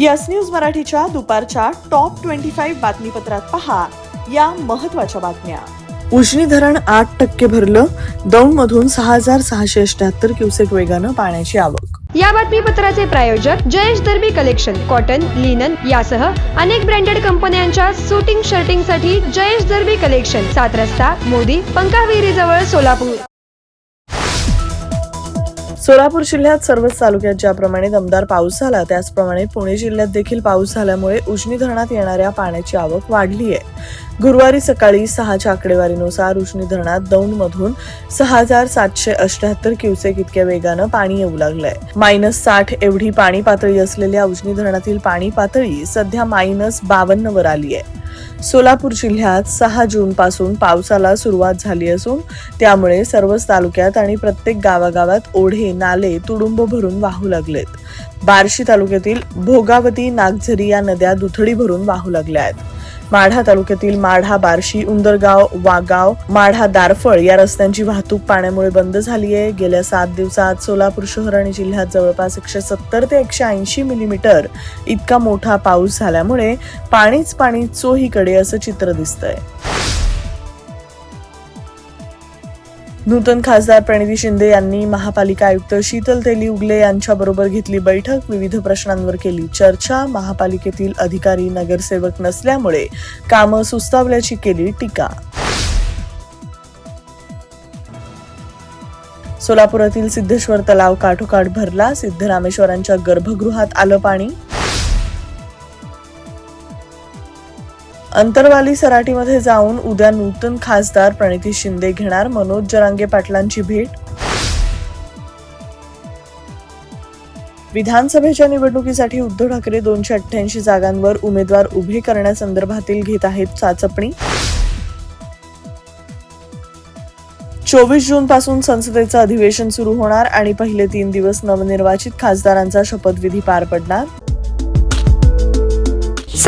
Yes news मराठीच्या दुपारच्या top twenty five बातमीपत्रात पहा या महत्त्वाच्या बातम्या. उजनी धरण आठ टक्के भरलं दौंडमधून सहा हजार सहाशे अठ्याहत्तर क्युसेक वेगानं पाण्याची आवक. या बातमीपत्राचे प्रायोजक Jayesh Darbi collection cotton linen यासह अनेक ब्रँडेड कंपन्यांच्या सुटिंग शर्टिंगसाठी जयेश दर्बी कलेक्शन सात रस्ता मोदी पंकाविहिरी जवळ सोलापूर. सोलापूर जिल्ह्यात सर्वच तालुक्यात ज्याप्रमाणे दमदार पाऊस झाला त्याचप्रमाणे पुणे जिल्ह्यात देखील पाऊस झाल्यामुळे उजनी धरणात येणाऱ्या पाण्याची आवक वाढली आहे गुरुवारी सकाळी सहाच्या आकडेवारीनुसार उजनी धरणात दौंडमधून सहा हजार सातशे अठ्याहत्तर क्युसेक इतक्या वेगानं पाणी येऊ लागलंय. मायनस साठ एवढी पाणी पातळी असलेल्या उजनी धरणातील पाणी पातळी सध्या मायनस बावन्न वर आली आहे सोलापूर जिल्ह्यात सहा जून पासून पावसाला सुरुवात झाली असून त्यामुळे सर्वच तालुक्यात आणि प्रत्येक गावागावात ओढे नाले तुडुंब भरून वाहू लागलेत. बार्शी तालुक्यातील भोगावती नागझरी या नद्या दुथडी भरून वाहू लागल्या आहेत. माढा तालुक्यातील माढा बार्शी उंदरगाव वागाव माढा दारफळ या रस्त्यांची वाहतूक पाण्यामुळे बंद झाली आहे. गेल्या सात दिवसात सोलापूर शहर आणि जिल्ह्यात जवळपास एकशे सत्तर ते एकशे ऐंशी मिलीमीटर इतका मोठा पाऊस झाल्यामुळे पाणीच पाणी चोहीकडे असं चित्र दिसतंय. नूतन खासदार प्रणिती शिंदे यांनी महापालिका आयुक्त शीतल तेली उगले यांच्याबरोबर घेतली बैठक विविध प्रश्नांवर केली चर्चा. महापालिकेतील अधिकारी नगरसेवक नसल्यामुळे कामं सुस्तावल्याची केली टीका. सोलापुरातील सिद्धेश्वर तलाव काठोकाठ भरला. सिद्धरामेश्वरांच्या गर्भगृहात आलं पाणी. अंतरवाली सराटीमध्ये जाऊन उद्या नूतन खासदार प्रणिती शिंदे घेणार मनोज जरांगे पाटलांची भेट. विधानसभेच्या निवडणुकीसाठी उद्धव ठाकरे दोनशे अठ्ठ्याऐंशी जागांवर उमेदवार उभे करण्यासंदर्भातील घेत आहेत चाचपणी. चोवीस जून पासून संसदेचं अधिवेशन सुरू होणार आणि पहिले तीन दिवस नवनिर्वाचित खासदारांचा शपथविधी पार पडणार.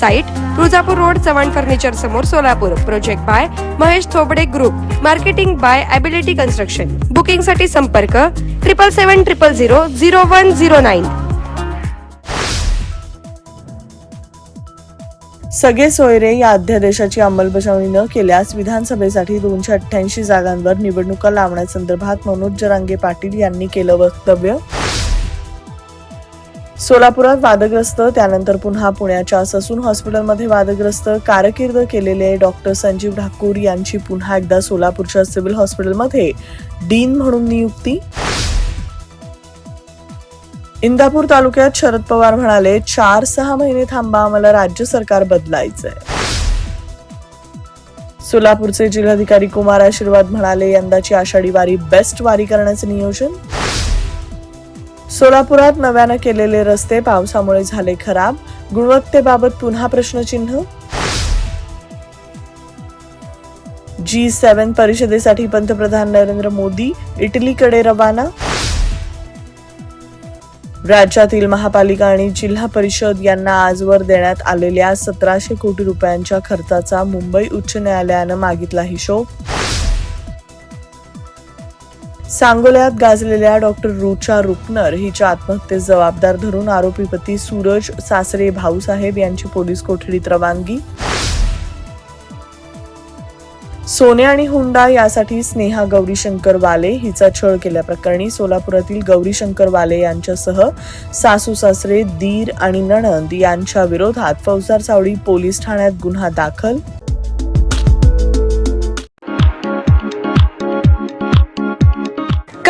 Site Tuljapur road Chavan furniture समोर Solapur. Project by Mahesh Thobade group marketing by ability construction बुकिंगसाठी संपर्क triple seven triple zero zero one zero nine सगळे सोयरे या अध्यादेशाची अंमलबजावणी न केल्यास विधानसभेसाठी दोनशे अठ्ठ्याऐंशी जागांवर निवडणुका लावण्यासंदर्भात मनोज जरांगे पाटील यांनी केलं वक्तव्य. सोलापुरात वादग्रस्त त्यानंतर पुन्हा पुण्याच्या ससून हॉस्पिटलमध्ये वादग्रस्त कारकीर्द केलेले डॉक्टर संजीव ठाकूर यांची पुन्हा एकदा सोलापूरच्या सिव्हिल हॉस्पिटलमध्ये डीन म्हणून नियुक्ती. इंदापूर तालुक्यात शरद पवार म्हणाले चार सहा महिने थांबा मला राज्य सरकार बदलायचंय. सोलापूरचे जिल्हाधिकारी कुमार आशीर्वाद म्हणाले यंदाची आषाढी वारी बेस्ट वारी करण्याचे नियोजन. सोलापुरात नव्यानं केलेले रस्ते पावसामुळे झाले खराब. गुणवत्तेबाबत पुन्हा प्रश्नचिन्ह? जी सेव्हन परिषदेसाठी पंतप्रधान नरेंद्र मोदी इटलीकडे रवाना. राज्यातील महापालिका आणि जिल्हा परिषद यांना आजवर देण्यात आलेल्या सतराशे कोटी रुपयांच्या खर्चाचा मुंबई उच्च न्यायालयानं मागितला हिशोब. सांगोल्यात गाजलेल्या डॉक्टर रुचा रुपनर हिच्या आत्महत्येस जबाबदार धरून आरोपी पती सूरज सासरे भाऊसाहेब यांची पोलीस कोठडीत रवानगी. सोने आणि हुंडा यासाठी स्नेहा गौरीशंकर वाले हिचा छळ केल्याप्रकरणी सोलापुरातील गौरीशंकर वाले यांच्यासह सासू सासरे दीर आणि नणंद यांच्या विरोधात फौजदार सावळी पोलीस ठाण्यात गुन्हा दाखल.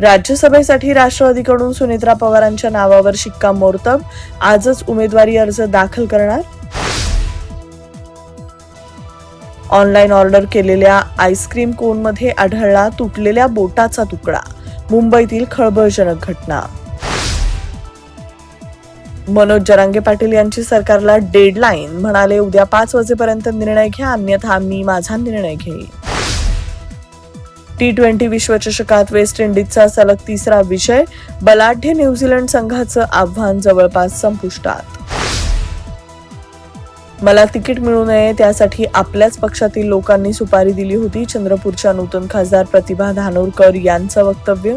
राज्यसभेसाठी राष्ट्रवादीकडून सुनेत्रा पवारांच्या नावावर शिक्कामोर्तब आजच उमेदवारी अर्ज दाखल करणार. ऑनलाईन ऑर्डर केलेल्या आईस्क्रीम कोनमध्ये आढळला तुटलेल्या बोटाचा तुकडा. मुंबईतील खळबळजनक घटना. मनोज जरांगे पाटील यांची सरकारला डेडलाईन म्हणाले उद्या पाच वाजेपर्यंत निर्णय घ्या अन्यथा मी माझा निर्णय घेईन. टी ट्वेंटी विश्वचषकात वेस्ट इंडिजचा सलग तिसरा विजय. बलाढ्य न्यूझीलंड संघाचं आव्हान जवळपास संपुष्टात. मला तिकीट मिळू नये त्यासाठी आपल्याच पक्षातील लोकांनी सुपारी दिली होती. चंद्रपूरच्या नूतन खासदार प्रतिभा धानोरकर यांचं वक्तव्य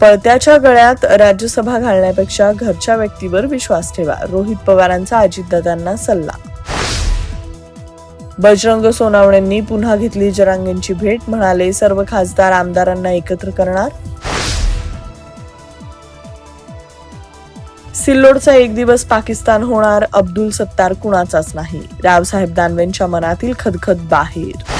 पळत्याच्या गळ्यात राज्यसभा घालण्यापेक्षा घरच्या व्यक्तीवर विश्वास ठेवा. रोहित पवारांचा अजितदादांना सल्ला. बजरंग सोनावणेंनी पुन्हा घेतली जरांगेंची भेट. म्हणाले सर्व खासदार आमदारांना एकत्र करणार? सिल्लोडचा एक दिवस पाकिस्तान होणार अब्दुल सत्तार कुणाचाच नाही. रावसाहेब दानवेंच्या मनातील खदखद बाहेर.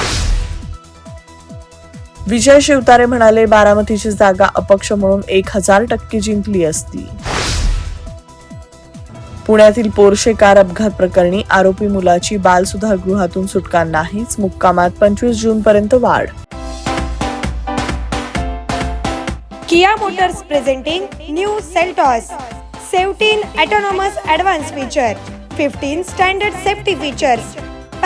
विजय शिवतारे म्हणाले बारामतीची जागा अपक्ष म्हणून एक हजार टक्के जिंकली असती. पुण्यातील पोरशे कार अपघात प्रकरणी आरोपी मुलाची बाल सुधारगृहातून सुटका नाहीच मुक्कामात पंचवीस जून पर्यंत वाढ. Kia motors presenting new Seltos seventeen autonomous advance feature fifteen standard safety features